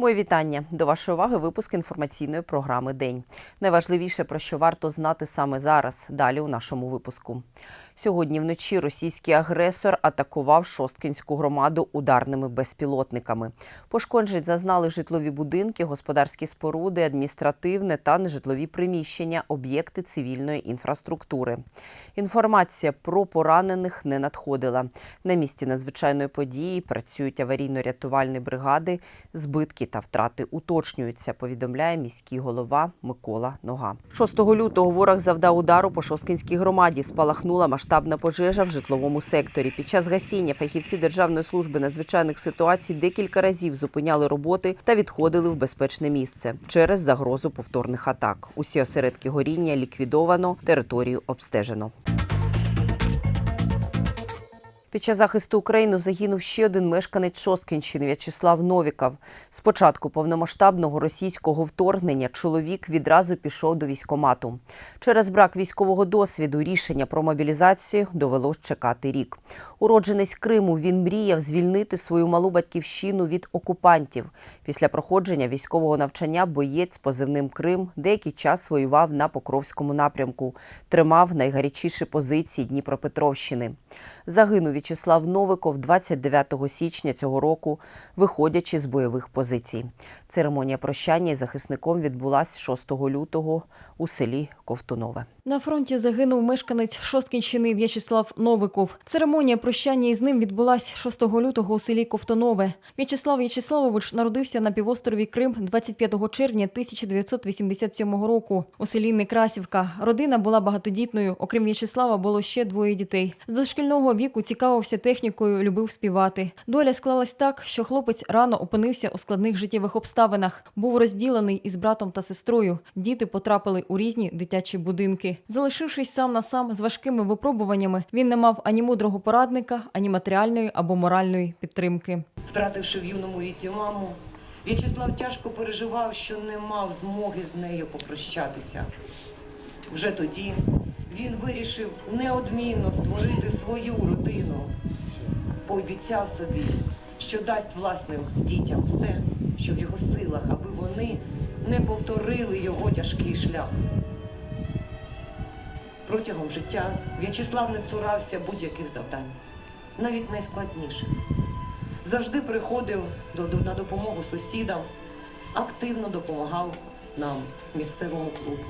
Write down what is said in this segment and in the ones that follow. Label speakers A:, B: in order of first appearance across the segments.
A: Моє вітання до вашої уваги. Випуск інформаційної програми День. Найважливіше про що варто знати саме зараз. Далі у нашому випуску. Сьогодні вночі російський агресор атакував Шосткінську громаду ударними безпілотниками. Пошкоджень зазнали житлові будинки, господарські споруди, адміністративне та нежитлові приміщення, об'єкти цивільної інфраструктури. Інформація про поранених не надходила. На місці надзвичайної події працюють аварійно-рятувальні бригади. Збитки та втрати уточнюються. Повідомляє міський голова Микола Нога. 6 лютого ворог завдав удару по Шосткінській громаді. Спалахнула масштабна пожежа в житловому секторі. Під час гасіння фахівці Державної служби надзвичайних ситуацій декілька разів зупиняли роботи та відходили в безпечне місце через загрозу повторних атак. Усі осередки горіння ліквідовано, територію обстежено. Під час захисту України загинув ще один мешканець Шосткінщини В'ячеслав Новіков. З початку повномасштабного російського вторгнення чоловік відразу пішов до військкомату. Через брак військового досвіду рішення про мобілізацію довелось чекати рік. Уродженець Криму він мріяв звільнити свою малу батьківщину від окупантів. Після проходження військового навчання боєць позивним Крим деякий час воював на Покровському напрямку, тримав найгарячіші позиції Дніпропетровщини. Загинув В'ячеслав Новиков 29 січня цього року, виходячи з бойових позицій. Церемонія прощання із захисником відбулася 6 лютого у селі Ковтунове.
B: На фронті загинув мешканець Шосткінщини В'ячеслав Новиков. Церемонія прощання із ним відбулась 6 лютого у селі Ковтонове. В'ячеслав В'ячеславович народився на півострові Крим 25 червня 1987 року у селі Некрасівка. Родина була багатодітною. Окрім В'ячеслава, було ще двоє дітей. З дошкільного віку цікавився технікою, любив співати. Доля склалась так, що хлопець рано опинився у складних життєвих обставинах. Був розділений із братом та сестрою. Діти потрапили у різні дитячі будинки. Залишившись сам на сам з важкими випробуваннями, він не мав ані мудрого порадника, ані матеріальної або моральної підтримки.
C: Втративши в юному віці маму, В'ячеслав тяжко переживав, що не мав змоги з нею попрощатися. Вже тоді він вирішив неодмінно створити свою родину, пообіцяв собі, що дасть власним дітям все, що в його силах, аби вони не повторили його тяжкий шлях. Протягом життя В'ячеслав не цурався будь-яких завдань, навіть найскладніших завжди приходив до, до- на допомогу сусідам, активно допомагав нам, місцевому клубу.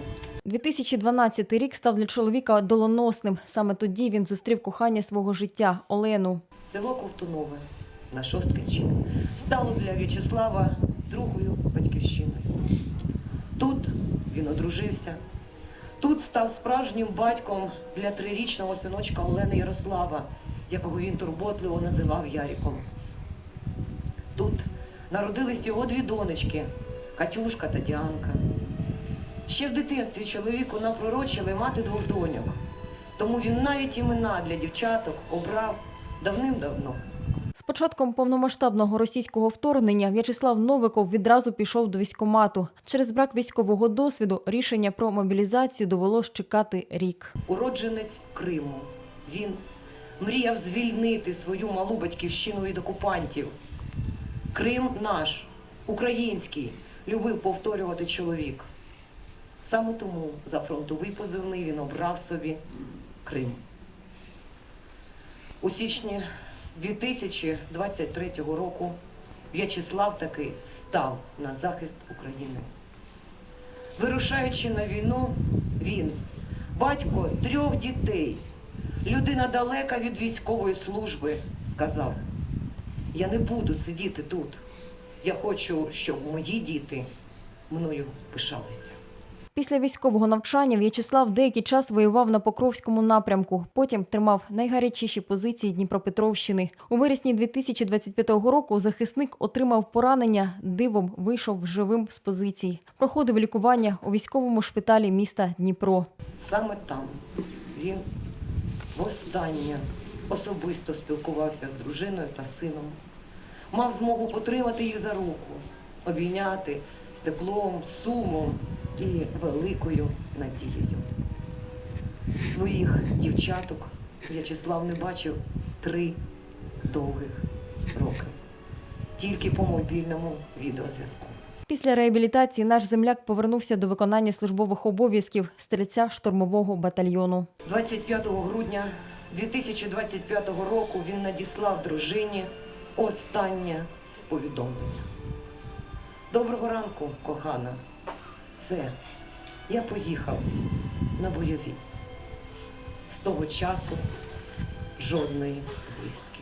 B: 2012 рік став для чоловіка долоносним. Саме тоді він зустрів кохання свого життя Олену.
C: Село Ковтунове на Шосткинщині стало для В'ячеслава другою батьківщиною. Тут він одружився. Тут став справжнім батьком для трирічного синочка Олени Ярослава, якого він турботливо називав Яріком. Тут народились його дві донечки Катюшка та Діанка. Ще в дитинстві чоловіку напророчили мати двох доньок, тому він навіть імена для дівчаток обрав давним-давно.
B: З початком повномасштабного російського вторгнення В'ячеслав Новиков відразу пішов до військкомату. Через брак військового досвіду рішення про мобілізацію довелось чекати рік.
C: Уродженець Криму. Він мріяв звільнити свою малу батьківщину від окупантів. Крим наш, український, любив повторювати чоловік. Саме тому за фронтовий позивний він обрав собі Крим. У січні 2023 року В'ячеслав таки став на захист України. Вирушаючи на війну, він, батько трьох дітей, людина далека від військової служби, сказав: Я не буду сидіти тут. Я хочу, щоб мої діти мною пишалися.
B: Після військового навчання В'ячеслав деякий час воював на Покровському напрямку. Потім тримав найгарячіші позиції Дніпропетровщини. У вересні 2025 року захисник отримав поранення, дивом вийшов живим з позицій. Проходив лікування у військовому шпиталі міста Дніпро.
C: Саме там він востаннє особисто спілкувався з дружиною та сином, мав змогу потримати їх за руку, обійняти з теплом, з сумом і великою надією. Своїх дівчаток В'ячеслав не бачив три довгих роки, тільки по мобільному відеозв'язку.
B: Після реабілітації наш земляк повернувся до виконання службових обов'язків стрільця штурмового батальйону.
C: 25 грудня 2025 року він надіслав дружині останнє повідомлення. Доброго ранку, кохана. Все, я поїхав на бойові. З того часу жодної звістки.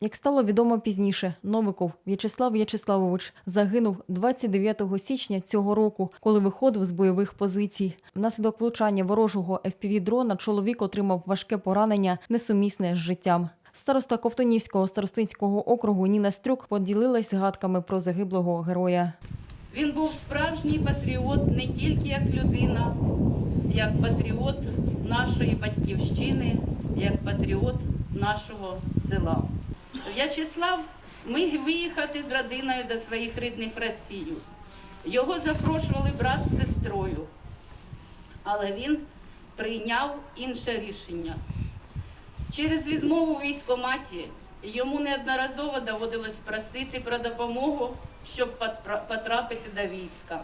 B: Як стало відомо пізніше, Новиков В'ячеслав В'ячеславович загинув 29 січня цього року, коли виходив з бойових позицій. Внаслідок влучання ворожого FPV-дрона чоловік отримав важке поранення, несумісне з життям. Староста Ковтонівського старостинського округу Ніна Стрюк поділилась згадками про загиблого героя.
D: Він був справжній патріот не тільки як людина, як патріот нашої батьківщини, як патріот нашого села. В'ячеслав міг виїхати з родиною до своїх рідних в Росію. Його запрошували брат з сестрою, але він прийняв інше рішення. Через відмову в військкоматі йому неодноразово доводилось просити про допомогу, щоб потра- потрапити до війська.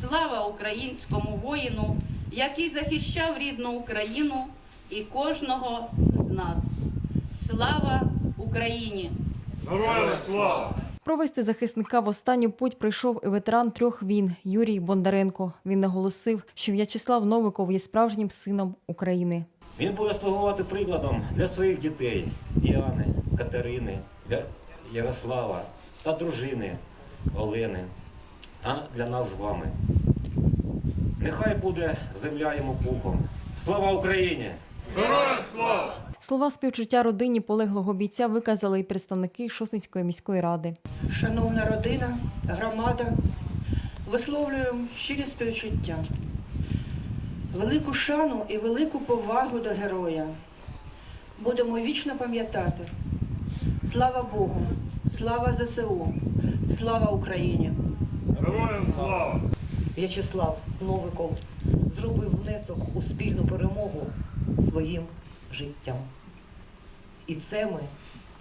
D: Слава українському воїну, який захищав рідну Україну і кожного з нас. Слава Україні!
E: Героям слава!
B: Провести захисника в останню путь прийшов і ветеран трьох війн Юрій Бондаренко. Він наголосив, що В'ячеслав Новиков є справжнім сином України.
F: Він буде слугувати прикладом для своїх дітей Діани, Катерини, Ярослава та дружини Олени, та для нас з вами. Нехай буде земля йому пухом. Слава Україні!
E: Героям слава!
B: Слова співчуття родині полеглого бійця виказали і представники Шосницької міської ради.
G: Шановна родина, громада, висловлюємо щирі співчуття, велику шану і велику повагу до героя. Будемо вічно пам'ятати. Слава Богу, слава ЗСУ, слава Україні!
E: Героям слава!
C: В'ячеслав Новиков зробив внесок у спільну перемогу своїм життям. І це ми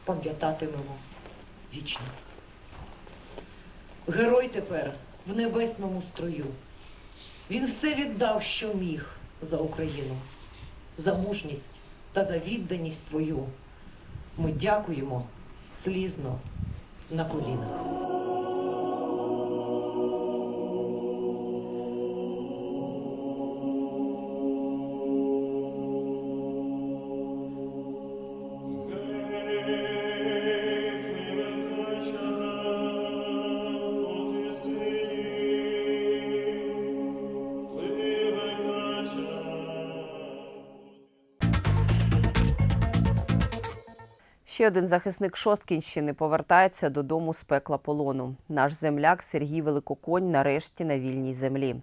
C: пам'ятатимемо вічно. Герой тепер в небесному строю. Він все віддав, що міг за Україну, за мужність та за відданість твою. Ми дякуємо слізно на колінах.
A: Ще один захисник Шосткінщини повертається додому з пекла полону. Наш земляк Сергій Великоконь нарешті на вільній землі.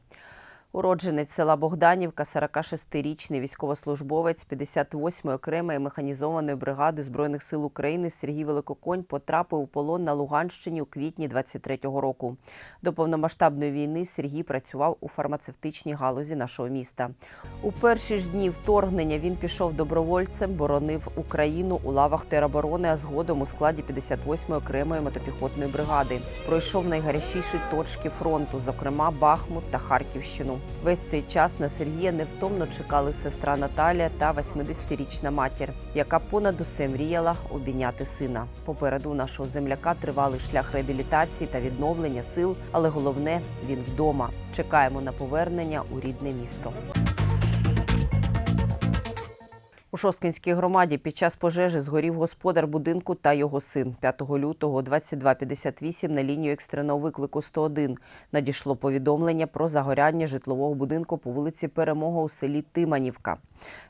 A: Уродженець села Богданівка, 46-річний військовослужбовець 58-ї окремої механізованої бригади Збройних сил України Сергій Великоконь потрапив у полон на Луганщині у квітні 23-го року. До повномасштабної війни Сергій працював у фармацевтичній галузі нашого міста. У перші ж дні вторгнення він пішов добровольцем, боронив Україну у лавах тероборони, а згодом у складі 58-ї окремої мотопіхотної бригади. Пройшов найгарячіші точки фронту, зокрема Бахмут та Харківщину. Весь цей час на Сергія невтомно чекали сестра Наталія та 80-річна матір, яка понад усе мріяла обійняти сина. Попереду нашого земляка тривалий шлях реабілітації та відновлення сил, але головне він вдома. Чекаємо на повернення у рідне місто. У Шосткинській громаді під час пожежі згорів господар будинку та його син. 5 лютого 22.58 на лінію екстреного виклику 101 надійшло повідомлення про загоряння житлового будинку по вулиці Перемога у селі Тиманівка.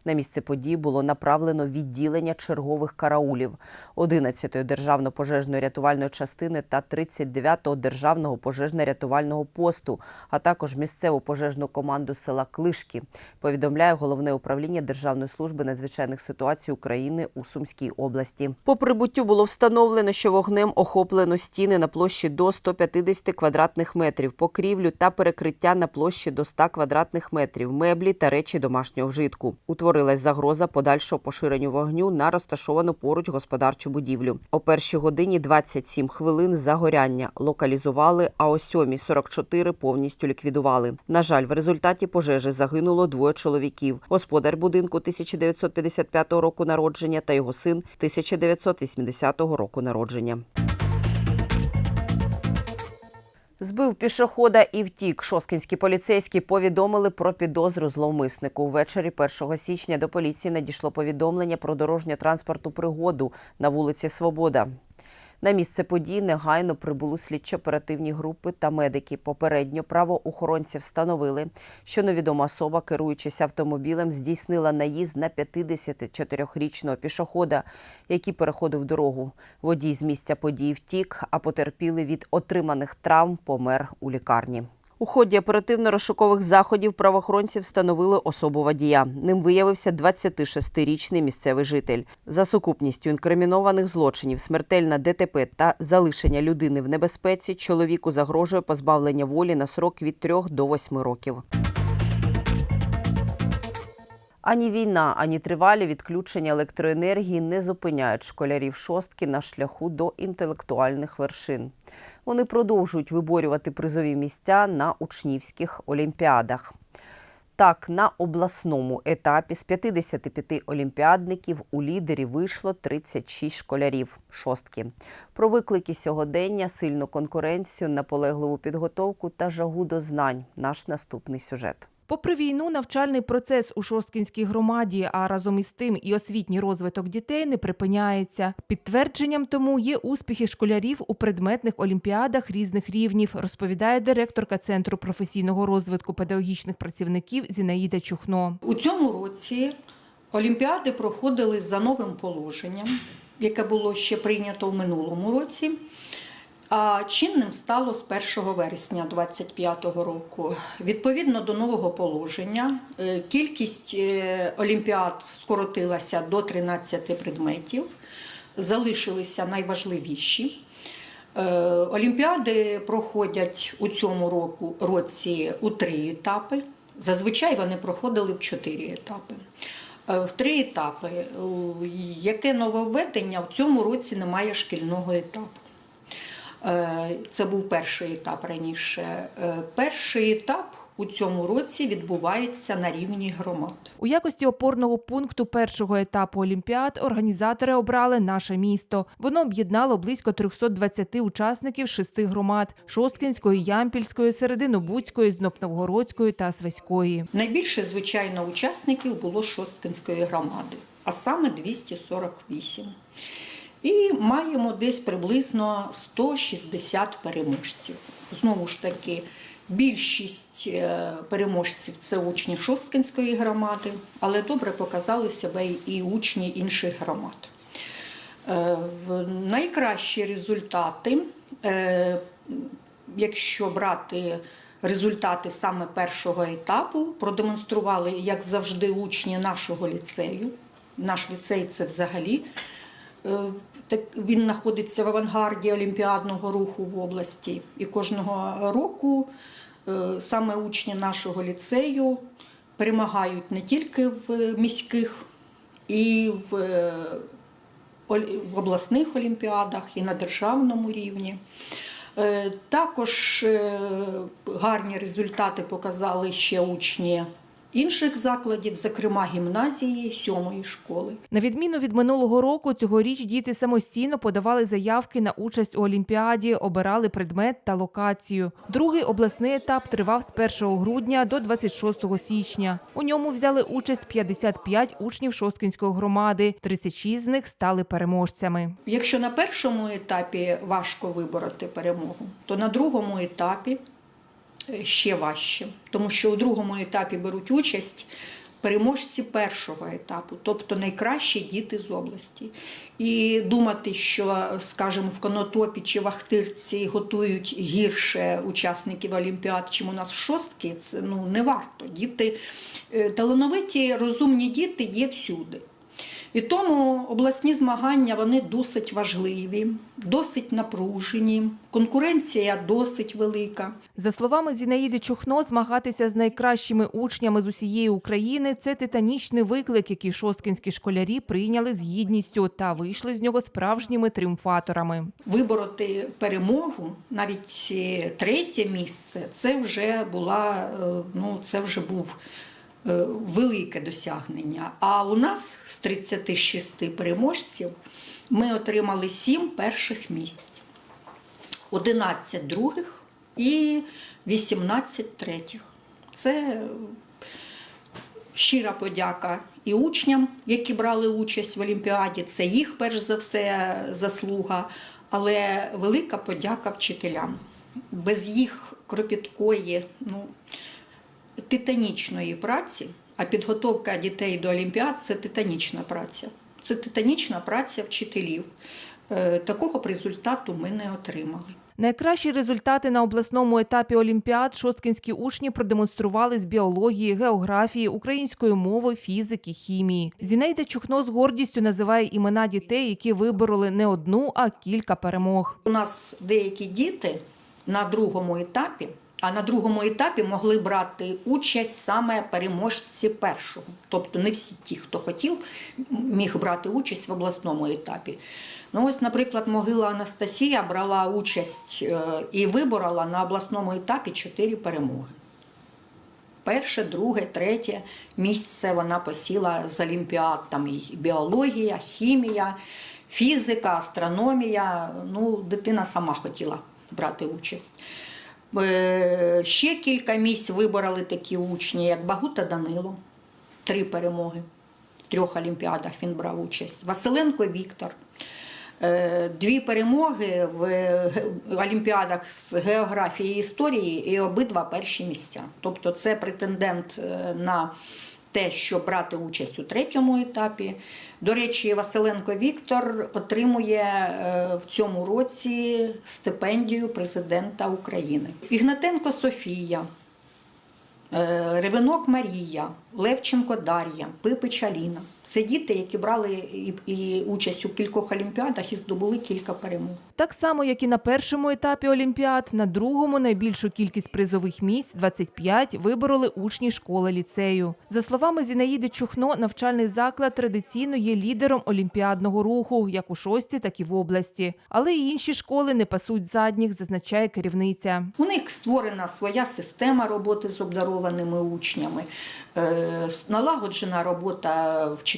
A: На місце події було направлено відділення чергових караулів 11-ї державно-пожежної рятувальної частини та 39-го державного пожежно-рятувального посту, а також місцеву пожежну команду села Клишки. Повідомляє головне управління Державної служби надзвичайних ситуацій України у Сумській області. По прибуттю було встановлено, що вогнем охоплено стіни на площі до 150 квадратних метрів, покрівлю та перекриття на площі до 100 квадратних метрів, меблі та речі домашнього вжитку. Утворилась загроза подальшого поширенню вогню на розташовану поруч господарчу будівлю. О першій годині 27 хвилин загоряння локалізували, а о 7.44 повністю ліквідували. На жаль, в результаті пожежі загинуло двоє чоловіків: господар будинку 1955 року народження та його син 1980 року народження. Збив пішохода і втік. Шоскінські поліцейські повідомили про підозру зловмиснику. Ввечері 1 січня до поліції надійшло повідомлення про дорожньо-транспортну пригоду на вулиці Свобода. На місце події негайно прибули слідчо-оперативні групи та медики. Попередньо правоохоронці встановили, що невідома особа, керуючись автомобілем, здійснила наїзд на 54-річного пішохода, який переходив дорогу. Водій з місця події втік, а потерпілий від отриманих травм помер у лікарні. У ході оперативно-розшукових заходів правоохоронці встановили особу водія. Ним виявився 26-річний місцевий житель. За сукупністю інкримінованих злочинів, смертельна ДТП та залишення людини в небезпеці чоловіку загрожує позбавлення волі на срок від 3 до 8 років. Ані війна, ані тривалі відключення електроенергії не зупиняють школярів шостки на шляху до інтелектуальних вершин. Вони продовжують виборювати призові місця на учнівських олімпіадах. Так, на обласному етапі з 55 олімпіадників у лідері вийшло 36 школярів шостки. Про виклики сьогодення, сильну конкуренцію, наполегливу підготовку та жагу до знань. Наш наступний сюжет.
H: Попри війну, навчальний процес у Шосткінській громаді, а разом із тим і освітній розвиток дітей не припиняється. Підтвердженням тому є успіхи школярів у предметних олімпіадах різних рівнів, розповідає директорка Центру професійного розвитку педагогічних працівників Зінаїда Чухно.
I: У цьому році Олімпіади проходили за новим положенням, яке було ще прийнято в минулому році. А чинним стало з 1 вересня 2025 року. Відповідно до нового положення, е, кількість е, олімпіад скоротилася до 13 предметів, залишилися найважливіші. Е, Олімпіади проходять у цьому року році у три етапи. Зазвичай вони проходили в чотири етапи. В три етапи. Яке нововведення в цьому році немає шкільного етапу. Е, Це був перший етап раніше. Е, Перший етап у цьому році відбувається на рівні громад.
H: У якості опорного пункту першого етапу Олімпіад організатори обрали наше місто. Воно об'єднало близько 320 учасників шести громад: Шосткінської, Ямпільської, Серединобудської, Знопновгородської та Сваської.
I: Найбільше, звичайно, учасників було Шосткинської громади, а саме 248. І маємо десь приблизно 160 переможців. Знову ж таки, більшість е, переможців це учні Шосткинської громади, але добре показали себе і учні інших громад. Е, Найкращі результати, е, якщо брати результати саме першого етапу, продемонстрували, як завжди, учні нашого ліцею. Наш ліцей це взагалі він знаходиться в авангарді олімпіадного руху в області. І кожного року е, саме учні нашого ліцею перемагають не тільки в міських і в е, в обласних олімпіадах і на державному рівні. Е, Також гарні результати показали ще учні інших закладів, зокрема гімназії сьомої школи.
H: На відміну від минулого року, цьогоріч діти самостійно подавали заявки на участь у Олімпіаді, обирали предмет та локацію. Другий обласний етап тривав з 1 грудня до 26 січня. У ньому взяли участь 55 учнів Шосткінської громади. 36 з них стали переможцями.
I: Якщо на першому етапі важко вибороти перемогу, то на другому етапі ще важче, тому що у другому етапі беруть участь переможці першого етапу, тобто найкращі діти з області. І думати, що, скажімо, в Конотопі чи в Ахтирці готують гірше учасників Олімпіад, чим у нас шостки, це ну не варто. Діти е, талановиті, розумні діти є всюди. І тому обласні змагання вони досить важливі, досить напружені, конкуренція досить велика.
H: За словами Зінаїди Чухно, змагатися з найкращими учнями з усієї України це титанічний виклик, який шосткінські школярі прийняли з гідністю та вийшли з нього справжніми тріумфаторами.
I: Вибороти перемогу, навіть е, третє місце, це вже була е, ну це вже був велике досягнення. А у нас з 36 переможців ми отримали 7 перших місць, 11 других і 18 третіх. Це щира подяка і учням, які брали участь в Олімпіаді. Це їх перш за все заслуга, але велика подяка вчителям. Без їх кропіткої, ну, титанічної праці, а підготовка дітей до Олімпіад це титанічна праця. Це титанічна праця вчителів. Е, Такого результату ми не отримали.
H: Найкращі результати на обласному етапі Олімпіад шосткінські учні продемонстрували з біології, географії, української мови, фізики, хімії. Зінейда Чухно з гордістю називає імена дітей, які вибороли не одну, а кілька перемог.
I: У нас деякі діти на другому етапі, а на другому етапі могли брати участь саме переможці першого. Тобто не всі ті, хто хотів, міг брати участь в обласному етапі. Ну ось, наприклад, могила Анастасія брала участь е, і виборола на обласному етапі чотири перемоги. Перше, друге, третє місце вона посіла з олімпіад. Там і біологія, хімія, фізика, астрономія. Ну, дитина сама хотіла брати участь. Е, Ще кілька місць вибороли такі учні, як Багута Данило, три перемоги. В трьох олімпіадах він брав участь. Василенко Віктор. Е, Дві перемоги в олімпіадах з географії і історії і обидва перші місця. Тобто це претендент е, на те, щоб брати участь у третьому етапі. До речі, Василенко Віктор отримує е, в цьому році стипендію президента України. Ігнатенко Софія, е, Ревенок Марія, Левченко Дар'я, Пипич Аліна. Це діти, які брали і, і участь у кількох олімпіадах і здобули кілька перемог.
H: Так само, як і на першому етапі Олімпіад, на другому найбільшу кількість призових місць 25 вибороли учні школи ліцею. За словами Зінаїди Чухно, навчальний заклад традиційно є лідером олімпіадного руху, як у шості, так і в області. Але й інші школи не пасуть задніх, зазначає керівниця.
I: У них створена своя система роботи з обдарованими учнями, е, налагоджена робота вчителів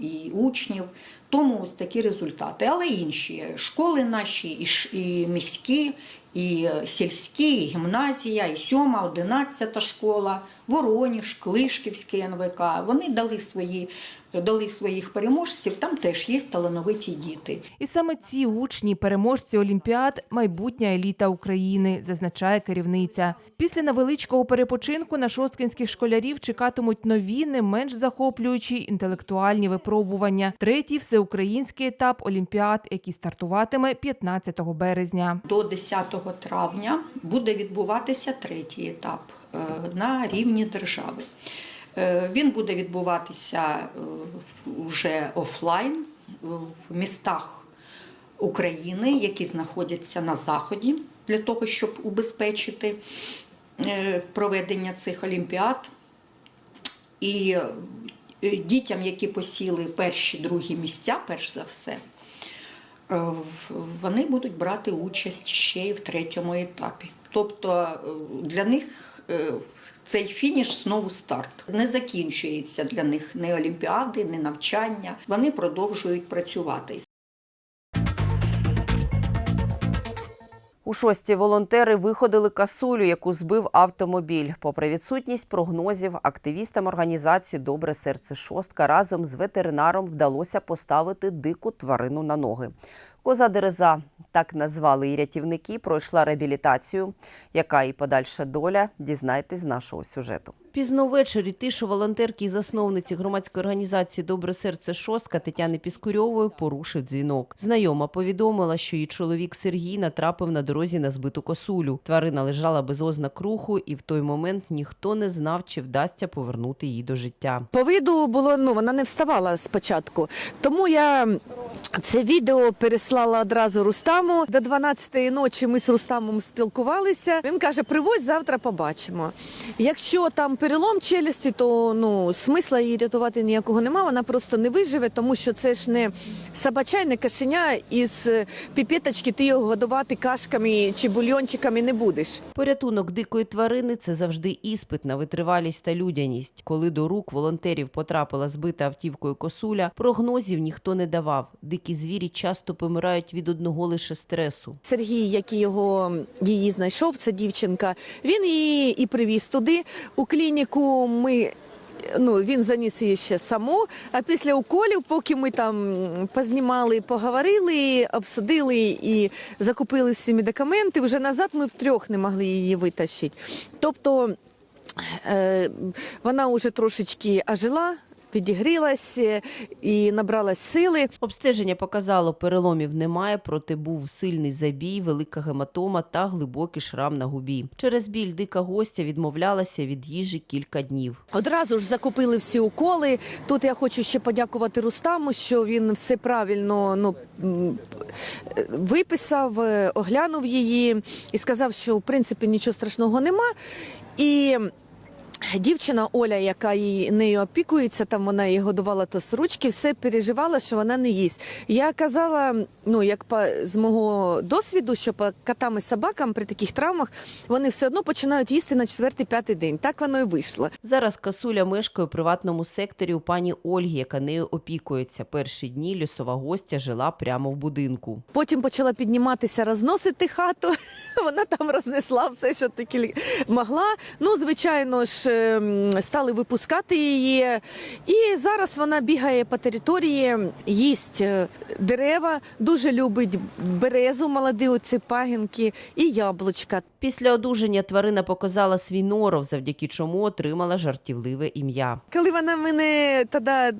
I: і учнів. Тому ось такі результати. Але інші школи наші, і міські, і е, сільські, і гімназія, і сьома, одинадцята школа, Вороніж, Клишківський НВК. Вони дали свої дали своїх переможців. Там теж є талановиті діти.
H: І саме ці учні, переможці Олімпіад, майбутня еліта України, зазначає керівниця. Після невеличкого перепочинку на шосткінських школярів чекатимуть нові, не менш захоплюючі інтелектуальні випробування. Третій всеукраїнський етап Олімпіад, який стартуватиме 15 березня.
I: До 10 травня буде відбуватися третій етап е, на рівні держави. Е, Він буде відбуватися е, вже офлайн в містах України, які знаходяться на заході, для того, щоб убезпечити е, проведення цих олімпіад. І дітям, які посіли перші другі місця, перш за все, вони будуть брати участь ще й в третьому етапі. Тобто для них цей фініш знову старт. Не закінчується для них ні олімпіади, ні навчання. Вони продовжують працювати.
A: У шості волонтери виходили касулю, яку збив автомобіль. Попри відсутність прогнозів, активістам організації Добре серце шостка разом з ветеринаром вдалося поставити дику тварину на ноги. Коза Дереза, так назвали її рятівники, пройшла реабілітацію. Яка і подальша доля, дізнайтесь з нашого сюжету. Пізно ввечері тишу волонтерки і засновниці громадської організації Добре серце шостка Тетяни Піскурьової порушив дзвінок. Знайома повідомила, що її чоловік Сергій натрапив на дорозі на збиту косулю. Тварина лежала без ознак руху, і в той момент ніхто не знав, чи вдасться повернути її до життя.
J: По виду було, ну вона не вставала спочатку. Тому я це відео переслала одразу Рустаму. До 12-ї ночі ми з Рустамом спілкувалися. Він каже: привозь, завтра побачимо. Якщо там перелом челюсті, то ну смисла її рятувати ніякого нема. Вона просто не виживе, тому що це ж не собачай, не кашеня із е, піпеточки ти його годувати кашками чи бульйончиками не будеш.
A: Порятунок дикої тварини це завжди іспит на витривалість та людяність. Коли до рук волонтерів потрапила збита автівкою косуля, прогнозів ніхто не давав. Дикі звірі часто помирають від одного лише стресу.
J: Сергій, який його її знайшов, це дівчинка. Він її і привіз туди. У клініку ми. Ну, він заніс її ще саму. А після уколів, поки ми там познімали, поговорили, обсудили і закупили всі медикаменти, вже назад ми втрьох не могли її витащити. Тобто е, вона вже трошечки ожила, підігрілась е, і набралась сили.
A: Обстеження показало, переломів немає, проте був сильний забій, велика гематома та глибокий шрам на губі. Через біль дика гостя відмовлялася від їжі кілька днів.
J: Одразу ж закупили всі уколи. Тут я хочу ще подякувати Рустаму, що він все правильно ну, виписав, е, оглянув її і сказав, що в принципі нічого страшного нема. І Дівчина Оля, яка її нею опікується, там вона її годувала то з ручки, все переживала, що вона не їсть. Я казала, ну як по з мого досвіду, що по котам і собакам при таких травмах вони все одно починають їсти на четвертий-п'ятий день. Так воно і вийшло.
A: Зараз касуля мешкає у приватному секторі у пані Ольги, яка нею опікується. Перші дні лісова гостя жила прямо в будинку.
J: Потім почала підніматися, розносити хату. Вона там рознесла все, що тільки могла. Ну, звичайно ж, стали випускати її. І зараз вона бігає по території, їсть е, дерева, дуже любить березу, молоді оці пагінки і яблучка.
A: Після одужання тварина показала свій норов, завдяки чому отримала жартівливе ім'я.
J: Коли вона мене тоді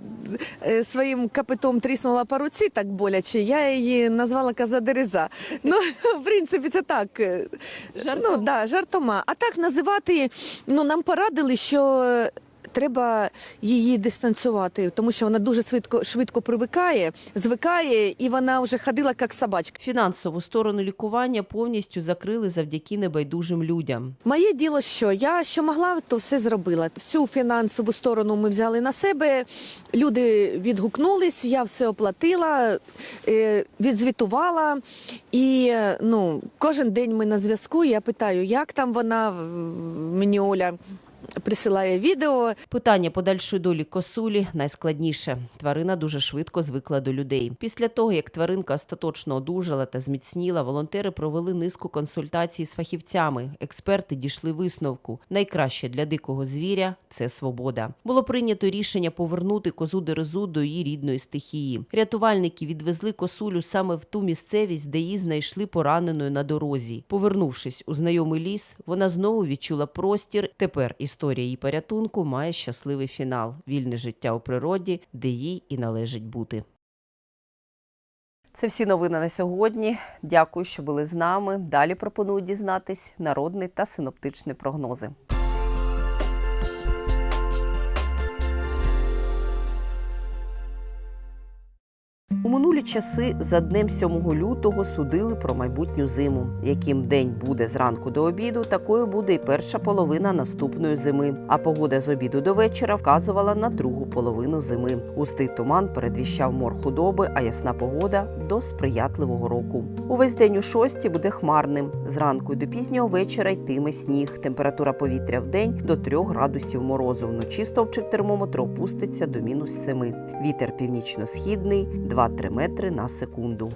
J: е, своїм капитом тріснула по руці так боляче, я її назвала коза дереза. Ну, в принципі, це так. е, Ну, да, жартома. А так називати, ну, нам порадили, що е, треба її дистанціювати, тому що вона дуже швидко, швидко привикає, звикає, і вона вже ходила як собачка.
A: Фінансову сторону лікування повністю закрили завдяки небайдужим людям.
J: Моє діло, що я що могла, то все зробила. Всю фінансову сторону ми взяли на себе. Люди відгукнулись, я все оплатила, е, відзвітувала. І е, ну, кожен день ми на зв'язку. Я питаю, як там вона мені Оля. Присилає відео,
A: Питання подальшої долі косулі найскладніше. Тварина дуже швидко звикла до людей. Після того, як тваринка остаточно одужала та зміцніла, волонтери провели низку консультацій з фахівцями. Експерти дійшли висновку. Найкраще для дикого звіря це свобода. Було прийнято рішення повернути козу дерезу до її рідної стихії. Рятувальники відвезли косулю саме в ту місцевість, де її знайшли пораненою на дорозі. Повернувшись у знайомий ліс, вона знову відчула простір. Тепер історія її порятунку має щасливий фінал: вільне життя у природі, де їй і належить бути. Це всі новини на сьогодні. Дякую, що були з нами. Далі пропоную дізнатись народний та синоптичний прогнози. У минулі часи за днем 7 лютого судили про майбутню зиму. Яким день буде зранку до обіду, такою буде і перша половина наступної зими. А погода з обіду до вечора вказувала на другу половину зими. Густий туман передвіщав мор худоби, а ясна погода до сприятливого року. Увесь день у шості буде хмарним. Зранку й до пізнього вечора йтиме сніг. Температура повітря в день до 3 градусів морозу. Вночі стовпчик термометру опуститься до мінус 7. Вітер північно-східний 2-3 метри на секунду.